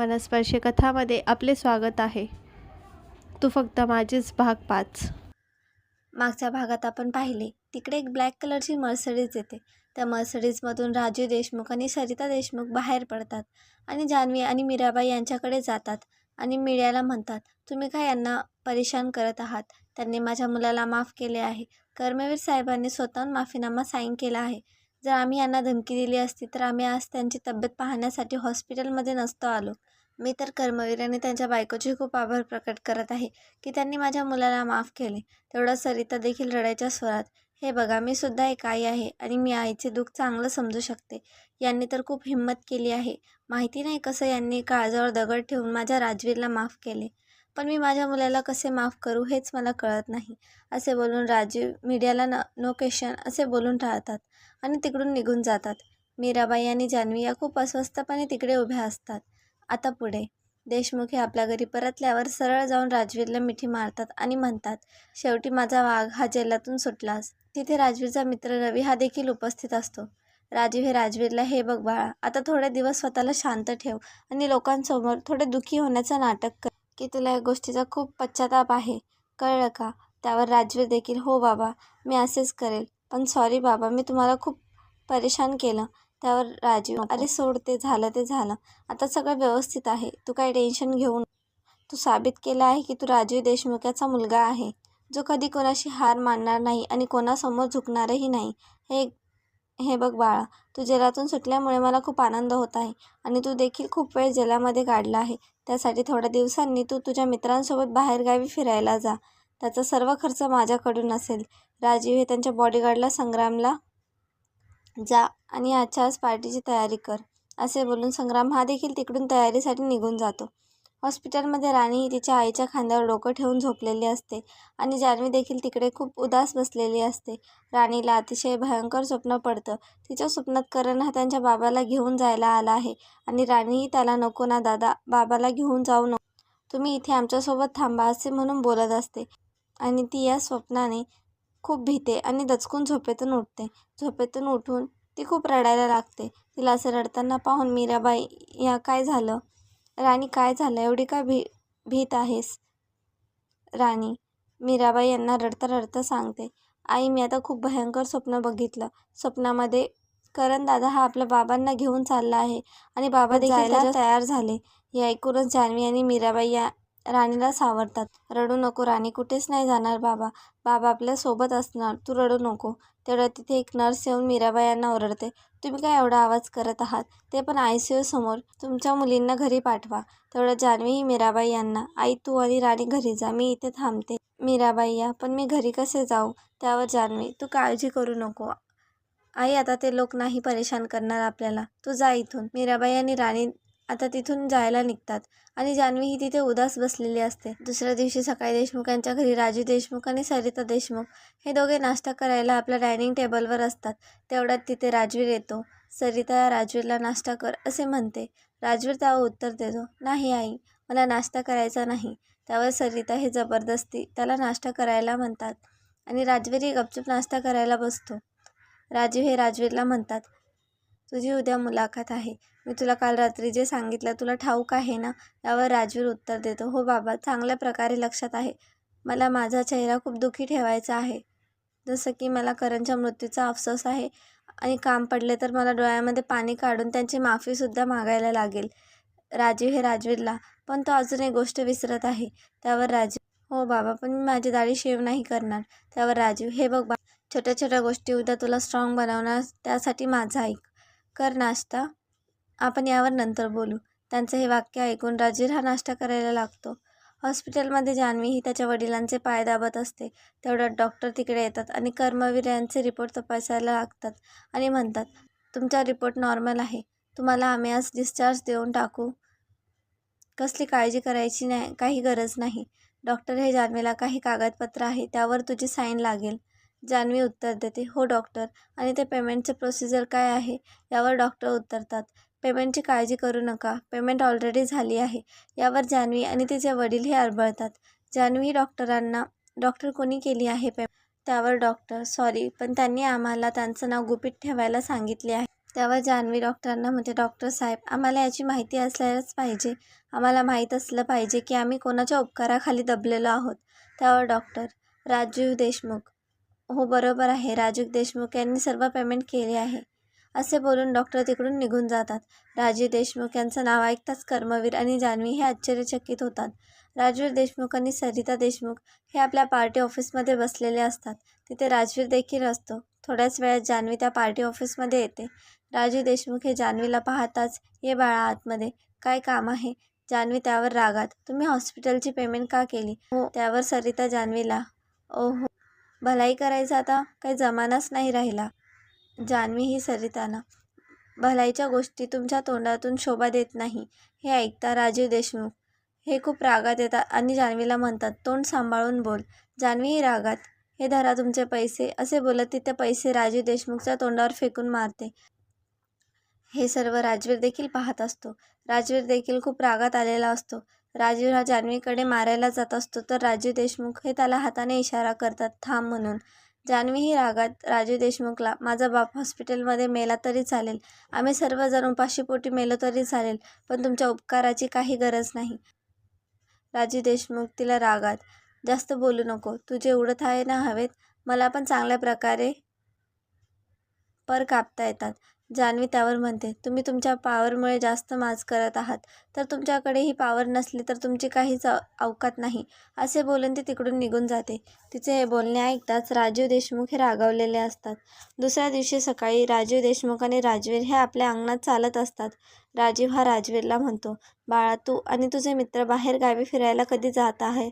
मनस्पर्शी कथामध्ये आपले स्वागत आहे. तू फक्त माझीच भाग पाच. मागच्या भागात आपण पाहिले तिकडे एक ब्लॅक कलरची मर्सडीज येते. त्या मर्सडीजमधून राजू देशमुख आणि सरिता देशमुख बाहेर पडतात आणि जान्हवी आणि मीराबाई यांच्याकडे जातात आणि मीडियाला म्हणतात तुम्ही काय यांना परेशान करत आहात? त्यांनी माझ्या मुलाला माफ केले आहे. कर्मवीर साहेबांनी स्वतःहून माफीनामा साईन केला आहे. जर आम्ही यांना धमकी दिली असती तर आम्ही आज त्यांची तब्येत पाहण्यासाठी हॉस्पिटलमध्ये नसतो आलो. मी तर कर्मवीर आणि त्यांच्या बायकोचे खूप आभार प्रकट करत आहे की त्यांनी माझ्या मुलाला माफ केले. तेवढं सरिता देखील रडायच्या स्वरात हे बघा मी सुद्धा एक आई आहे आणि मी आईचे दुःख चांगलं समजू शकते. यांनी तर खूप हिंमत केली आहे. माहिती नाही कसं यांनी काळजावर दगड ठेवून माझ्या राजवीरला माफ केले. पण मी माझ्या मुलाला कसे माफ करू हेच मला कळत नाही. असे बोलून राजीव मीडियाला न नो क्वेश्चन असे बोलून राहतात आणि तिकडून निघून जातात. मीराबाई आणि जान्हवी या खूप अस्वस्थपणे तिकडे उभ्या असतात. आता पुढे. देशमुख हे आपल्या घरी परतल्यावर सरळ जाऊन राजवीरला मिठी मारतात आणि म्हणतात शेवटी माझा वाघ हा जेलातून सुटलास तिथे राजवीरचा मित्र रवी हा देखील उपस्थित असतो. राजीव हे राजवीरला हे बघ बाळा आता थोडे दिवस स्वतःला शांत ठेव आणि लोकांसमोर थोडे दुःखी होण्याचं नाटक कर. की तुला या गोष्टीचा खूप पश्चाताप आहे. कळलं का? त्यावर राजवीर देखील हो बाबा मी असेच करेल. पण सॉरी बाबा मी तुम्हाला खूप परेशान केलं. त्यावर राजीव अरे सोड ते झालं ते झालं. आता सगळं व्यवस्थित आहे. तू काही टेन्शन घेऊन तू साबित केलं आहे की तू राजीव देशमुखाचा मुलगा आहे. जो कधी कोणाशी हार मानणार नाही आणि कोणासमोर झुकणारही नाही. हे हे बघ बाळा तू जेलातून सुटल्यामुळे मला खूप आनंद होत आहे आणि तू देखील खूप वेळ जेलामध्ये काढला आहे. त्यासाठी थोड्या दिवसांनी तू तुझ्या मित्रांसोबत बाहेरगावी फिरायला जा. त्याचा सर्व खर्च माझ्याकडून असेल. राजीव हे त्यांच्या बॉडीगार्डला संग्रामला जा आणि आजच्या आज पार्टीची तयारी कर असे बोलून संग्राम हा देखील तिकडून तयारीसाठी निघून जातो. हॉस्पिटलमध्ये राणी ही तिच्या आईच्या खांद्यावर डोकं ठेवून झोपलेली असते आणि जान्हवी देखील तिकडे खूप उदास बसलेली असते. राणीला अतिशय भयंकर स्वप्न पडतं. तिच्या स्वप्नात करण हा त्यांच्या बाबाला घेऊन जायला आला आहे आणि राणीही त्याला नको ना दादा बाबाला घेऊन जाऊ नको. तुम्ही इथे आमच्यासोबत थांबा असे म्हणून बोलत असते आणि ती या स्वप्नाने खूप भीते आणि दचकून झोपेतून उठते. झोपेतून उठून ती खूप रडायला लागते. तिला असं रडताना पाहून मीराबाई या काय झालं? राणी काय झालं? एवढी का भी भीत आहेस? राणी मीराबाई यांना रडता रडता सांगते आई मी आता खूप भयंकर स्वप्न बघितलं. स्वप्नामध्ये करण दादा हा आपल्या बाबांना घेऊन चालला आहे आणि बाबा जायला तयार झाले. हे ऐकूनच जान्हवी आणि मीराबाई या राणीला सावरतात. रडू नको राणी कुठेच नाही जाणार बाबा. बाबा आपल्यासोबत असणार. तू रडू नको. तेवढं तिथे एक नर्स येऊन मीराबाई यांना ओरडते. तुम्ही काय एवढा आवाज करत आहात? ते पण आय सी समोर. तुमच्या मुलींना घरी पाठवा. तेवढं जान्हवी मीराबाई यांना आई तू आणि राणी घरी जा. मी इथे थांबते. मीराबाई या पण मी घरी कसे जाऊ? त्यावर जान्हवी तू काळजी करू नको. आई आता ते लोक नाही परेशान करणार आपल्याला. तू जा इथून. मीराबाई आणि राणी आता तिथून जायला निघतात. आणि जान्हवी ही तिथे उदास बसलेली असते. दुसऱ्या दिवशी सकाळी देशमुख यांच्या घरी राजू देशमुख आणि सरिता देशमुख हे दोघे नाश्ता करायला आपल्या डायनिंग टेबलवर असतात. तेवढ्यात तिथे राजवीर येतो. सरिता राजवीरला नाश्ता कर असे म्हणते. राजवीर त्यावर उत्तर देतो नाही आई मला नाश्ता करायचा नाही. त्यावर सरिता हे जबरदस्ती त्याला नाश्ता करायला म्हणतात. आणि राजवीरही गपचूप नाश्ता करायला बसतो. राजू हे राजवीरला म्हणतात तुझी उद्या मुलाखत आहे. मी तुला काल रात्री जे सांगितलं तुला ठाऊक आहे ना यावर राजवीर उत्तर देतो. हो बाबा चांगल्या प्रकारे लक्षात आहे. मला माझा चेहरा खूप दुःखी ठेवायचा आहे. जसं की मला करणच्या मृत्यूचा अफसोस आहे आणि काम पडले तर मला डोळ्यामध्ये पाणी काढून त्यांची माफीसुद्धा मागायला लागेल. राजीव हे राजवीरला पण तो अजून एक गोष्ट विसरत आहे. त्यावर राजीव हो बाबा पण मी माझी दाढी शेव नाही करणार. त्यावर राजीव हे बघ बा छोट्या छोट्या गोष्टी उद्या तुला स्ट्रॉंग बनवणार त्यासाठी माझा ऐक. कर नाश्ता. आपण यावर नंतर बोलू. त्यांचं हे वाक्य ऐकून राजीर हा नाश्ता करायला लागतो. हॉस्पिटलमध्ये जान्हवी ही त्याच्या वडिलांचे पाय दाबत असते. तेवढ्यात डॉक्टर तिकडे येतात आणि कर्मवीर यांचे रिपोर्ट तपासायला लागतात आणि म्हणतात तुमचा रिपोर्ट नॉर्मल आहे. तुम्हाला आम्ही आज डिस्चार्ज देऊन टाकू. कसली काळजी करायची नाही काही गरज नाही. डॉक्टर हे जान्हवीला काही कागदपत्र आहे त्यावर तुझी साईन लागेल. जान्हवी उत्तर देते. हो डॉक्टर. आणि ते पेमेंटचं प्रोसिजर काय आहे? यावर डॉक्टर उत्तरतात पेमेंटची काळजी करू नका. पेमेंट ऑलरेडी झाली आहे. यावर जान्हवी आणि तिचे वडील हे अडबळतात जान्हवी डॉक्टरांना डॉक्टर कोणी केली आहे पे? त्यावर डॉक्टर सॉरी पण त्यांनी आम्हाला त्यांचं नाव गुपित ठेवायला सांगितले आहे. त्यावर जान्हवी डॉक्टरांना म्हणते डॉक्टर साहेब आम्हाला याची माहिती असल्यालाच पाहिजे. आम्हाला माहीत असलं पाहिजे की आम्ही कोणाच्या उपकाराखाली दबलेलो आहोत. त्यावर डॉक्टर राजीव देशमुख. हो बरोबर आहे. राजू देशमुख यांनी सर्व पेमेंट केले आहे. असे बोलून डॉक्टर तिकडून निघून जातात. राजीव देशमुख यांचं नाव ऐकताच कर्मवीर आणि जान्हवी हे आश्चर्यचकित होतात. राजवीर देशमुख आणि सरिता देशमुख हे आपल्या पार्टी ऑफिसमध्ये बसलेले असतात. तिथे राजवीर देखील असतो. थोड्याच वेळात जान्हवी त्या पार्टी ऑफिसमध्ये येते. राजू देशमुख हे जान्हवीला पाहताच ये बाळा आतमध्ये काय काम आहे? जान्हवी त्यावर रागात तुम्ही हॉस्पिटलची पेमेंट का केली? हो त्यावर सरिता जान्हवीला ओ हो भलाई करायचा आता काही जमानाच नाही राहिला. जान्हवी ही सरिताना. भलाईच्या गोष्टी तुमच्या तोंडातून शोभा देत नाही हे ऐकता राजीव देशमुख. हे खूप रागात येतात आणि जान्हवीला म्हणतात तोंड सांभाळून बोल. जान्हवी ही रागात. हे धरा तुमचे पैसे. असे बोलत तिथे पैसे राजीव देशमुखच्या तोंडावर फेकून मारते. हे सर्व राजवीर देखील पाहत असतो. राजवीर देखील खूप रागात आलेला असतो. राजीव हा जान्हवीकडे मारायला जात असतो तर राजीव देशमुख हे त्याला हाताने इशारा करतात थांब म्हणून. जान्हवी ही रागात राजीव देशमुखला माझा बाप हॉस्पिटलमध्ये मेला तरी चालेल. आम्ही सर्वजण उपाशीपोटी मेलो तरी चालेल पण तुमच्या उपकाराची काही गरज नाही. राजीव देशमुख तिला रागात जास्त बोलू नको तुझे उडत आहे ना हवेत? मला पण चांगल्या प्रकारे पर कापता येतात. जान्हवी त्यावर म्हणते तुम्ही तुमच्या पॉवरमुळे जास्त माज करत आहात. तर तुमच्याकडे ही पॉवर नसली तर तुमची काहीच अवकात नाही. असे बोलून ती तिकडून निघून जाते. तिचे हे बोलणे ऐकताच राजीव देशमुख हे रागावलेले असतात. दुसऱ्या दिवशी सकाळी राजीव देशमुख आणि राजवीर हे आपल्या अंगणात चालत असतात. राजीव हा राजवीरला म्हणतो बाळा तू आणि तुझे मित्र बाहेर गावी फिरायला कधी जात आहे?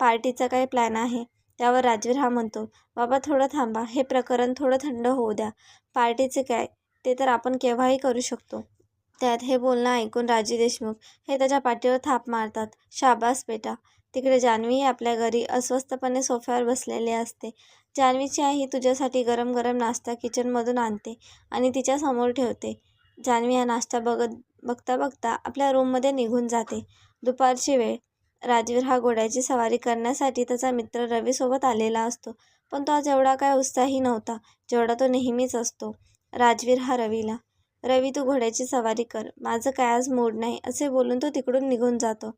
पार्टीचा काय प्लॅन आहे? त्यावर राजवीर हा म्हणतो बाबा थोडं थांबा. हे प्रकरण थोडं थंड होऊ द्या. पार्टीचे काय ते तर आपण केव्हाही करू शकतो. त्यात हे बोलणं ऐकून राजी देशमुख हे त्याच्या पाठीवर थाप मारतात. शाबास बेटा. तिकडे जान्हवीही आपल्या घरी अस्वस्थपणे सोफ्यावर बसलेली असते. जान्हवीची आई तुझ्यासाठी गरम गरम नाश्ता किचनमधून आणते आणि तिच्यासमोर ठेवते. जान्हवी हा नाश्ता बघत बघता बघता आपल्या रूममध्ये निघून जाते. दुपारची वेळ. राजवीर हा घोड्याची सवारी करण्यासाठी त्याचा मित्र रवीसोबत आलेला असतो. पण तो आज एवढा काय उत्साही नव्हता. जेवढा तो नेहमीच असतो. राजवीर हा रवीला. रवी तू घोड्याची सवारी कर. माझं काय आज मूड नाही असे बोलून तो तिकडून निघून जातो.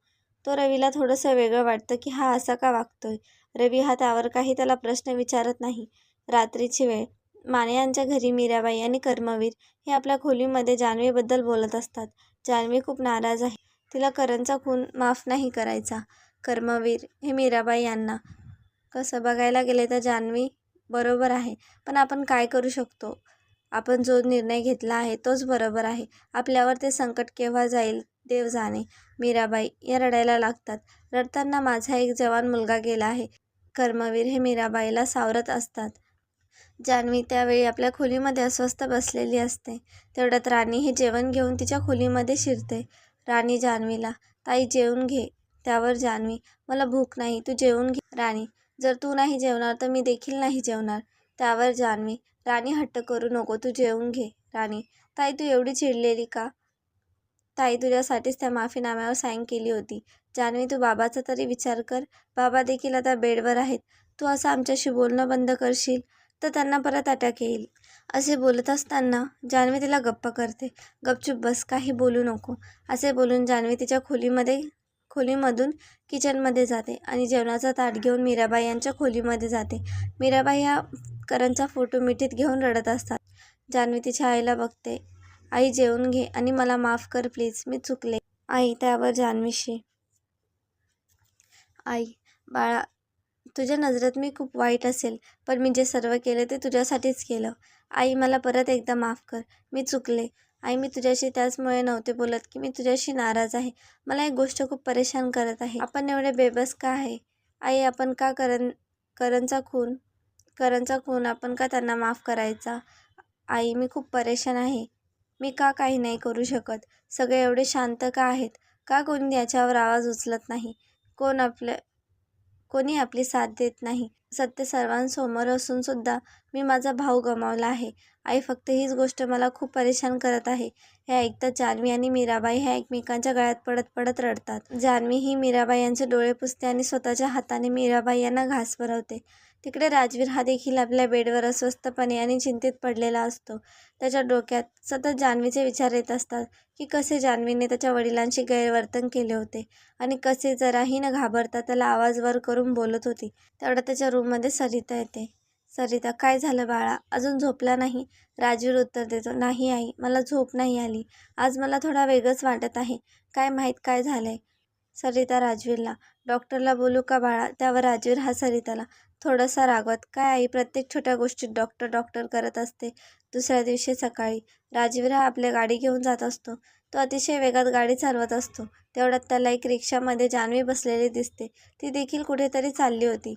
तो रवीला थोडंसं वेगळं वाटतं की हा असा का वागतोय? रवी हा त्यावर काही त्याला प्रश्न विचारत नाही. रात्रीची वेळ. माने यांच्या घरी मीराबाई आणि कर्मवीर हे आपल्या खोलीमध्ये जान्हवीबद्दल बोलत असतात. जान्हवी खूप नाराज आहे. तिला करणचा खून माफ नाही करायचा. कर्मवीर हे मीराबाई यांना. कसं बघायला गेले तर जान्हवी बरोबर आहे पण आपण काय करू शकतो? आपण जो निर्णय घेतला आहे तोच बरोबर आहे. आपल्यावर ते संकट केव्हा जाईल देव जाणे. मीराबाई या रडायला लागतात. रडताना माझा एक जवान मुलगा गेला आहे. कर्मवीर हे मीराबाईला सावरत असतात. जान्हवी त्यावेळी आपल्या खोलीमध्ये अस्वस्थ बसलेली असते. तेवढ्यात राणी हे जेवण घेऊन तिच्या खोलीमध्ये शिरते. राणी जान्हवीला ताई जेवून घे. त्यावर जान्हवी मला भूक नाही तू जेवून घे. राणी जर तू नाही जेवणार तर मी देखील नाही जेवणार. त्यावर जान्हवी राणी हट्ट करू नको तू जेवून घे. राणी ताई तू एवढी चिडलेली का? ताई तुझ्यासाठीच त्या माफीनाम्यावर साईन केली होती. जान्हवी तू बाबाचा तरी विचार कर. बाबा देखील आता बेडवर आहेत. तू असं आमच्याशी बोलणं बंद करशील तर त्यांना परत अटॅक येईल. असे बोलत असताना जान्हवी तिला गप्प करते. गपचूप बस काही बोलू नको. असे बोलून जान्हवी तिच्या खोलीमध्ये खोलीमधून किचनमध्ये जाते आणि जेवणाचा ताट घेऊन मीराबाई यांच्या खोलीमध्ये जाते. मीराबाई ह्या करणचा फोटो मिठीत घेऊन रडत असतात. जान्हवी तिच्या आईला बघते. आई जेवून घे आणि मला माफ कर प्लीज. मी चुकले. आई त्यावर जान्हवीशी आई बाळा तुझ्या नजरेत मी खूप वाईट असेल पण मी जे सर्व केले ते तुझ्यासाठीच केलं. आई मला परत एकदा माफ कर. मी चुकले. आई मी तुझ्याशी त्याचमुळे नव्हते बोलत की मी तुझ्याशी नाराज आहे. मला एक गोष्ट खूप परेशान करत आहे. आपण एवढे बेबस का आहे? आई आपण का करण करणचा खून करणचा खून आपण का त्यांना माफ करायचा? आई मी खूप परेशान आहे. मी का काही नाही करू शकत? सगळे एवढे शांत का आहेत? का कोणी याच्यावर आवाज उचलत नाही? कोण आपलं कोणी आपली साथ देत नाही? सत्य सर्वांसमोर असूनसुद्धा मी माझा भाऊ गमावला आहे. आई फक्त हीच गोष्ट मला खूप परेशान करत आहे. हे ऐकता जान्हवी आणि मीराबाई ह्या एकमेकांच्या गळ्यात पडत पडत रडतात. जान्हवी ही मीराबाई यांचे डोळे पुसते आणि स्वतःच्या हाताने मीराबाई यांना घास भरवते. तिकडे राजवीर हा देखील आपल्या बेडवर अस्वस्थपणे आणि चिंतित पडलेला असतो. त्याच्या डोक्यात सतत जान्हवीचे विचार येत असतात की कसे जान्हवीने त्याच्या वडिलांशी गैरवर्तन केले होते आणि कसे जराही न घाबरता त्याला आवाज वर करून बोलत होती. तेवढ्या त्याच्या रूममध्ये सरिता येते. सरिता काय झालं बाळा? अजून झोपला नाही राजवीर उत्तर देतो नाही आई मला झोप नाही आली. आज मला थोडा वेगळंच वाटत आहे. काय माहीत काय झालं आहे सरिता राजवीरला. डॉक्टरला बोलू का बाळा? त्यावर राजवीर हा सरिताला. थोडासा रागवत काय आई प्रत्येक छोट्या गोष्टीत डॉक्टर डॉक्टर करत असते दुसऱ्या दिवशी सकाळी. राजवीर हा आपल्या गाडी घेऊन जात असतो. तो अतिशय वेगात गाडी चालवत असतो. तेवढ्यात त्याला एक रिक्षामध्ये जान्हवी बसलेली दिसते. ती देखील कुठेतरी चालली होती.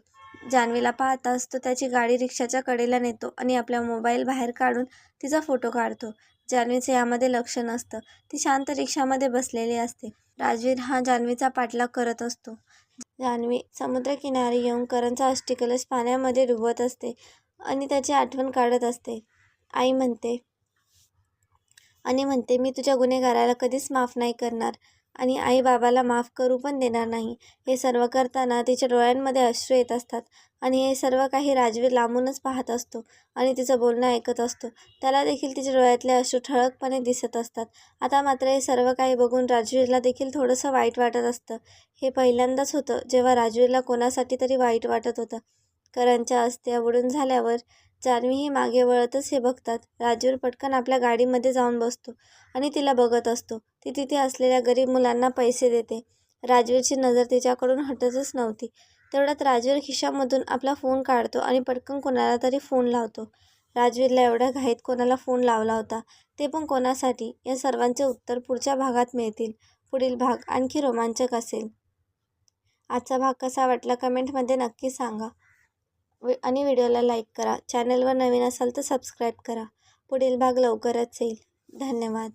जान्हवीला पाहताच तो त्याची गाडी रिक्षाच्या कडेला नेतो आणि आपला मोबाईल बाहेर काढून तिचा फोटो काढतो. जान्हवीचं यामध्ये लक्ष नसतं. ती शांत रिक्षामध्ये बसलेली असते. राजवीर हा जान्हवीचा पाठलाग करत असतो. जान्हवी समुद्रकिनारी येऊन करणचा अष्टिकलश पाण्यामध्ये डुबत असते आणि त्याची आठवण काढत असते. आई म्हणते आणि म्हणते मी तुझ्या गुन्हेगाराला कधीच माफ नाही करणार. आणि आई बाबाला माफ करू पण देणार नाही. हे सर्व करताना तिच्या डोळ्यांमध्ये अश्रू येत असतात आणि हे सर्व काही राजवीर लांबूनच पाहत असतो आणि तिचं बोलणं ऐकत असतो. त्याला देखील तिच्या डोळ्यातले अश्रू ठळकपणे दिसत असतात. आता मात्र हे सर्व काही बघून राजवीरला देखील थोडंसं वाईट वाटत असतं. हे पहिल्यांदाच होतं जेव्हा राजवीरला कोणासाठी तरी वाईट वाटत होतं. करणच्या अस्त्या बुडून झाल्यावर जान्हवीही मागे वळतच हे बघतात. राजवीर पटकन आपल्या गाडीमध्ये जाऊन बसतो आणि तिला बघत असतो. ती तिथे असलेल्या गरीब मुलांना पैसे देते. राजवीरची नजर तिच्याकडून हटतच नव्हती. तेवढ्यात राजवीर खिशामधून आपला फोन काढतो आणि पटकन कोणाला तरी फोन लावतो. राजवीरला एवढ्या घाईत कोणाला फोन लावला होता ते पण कोणासाठी? या सर्वांचे उत्तर पुढच्या भागात मिळतील. पुढील भाग आणखी रोमांचक असेल. आजचा भाग कसा वाटला कमेंटमध्ये नक्की सांगा. आणि व्हिडिओला लाईक करा. चॅनलवर नवीन असाल तर सबस्क्राईब करा. पुढील भाग लवकरच येईल. धन्यवाद.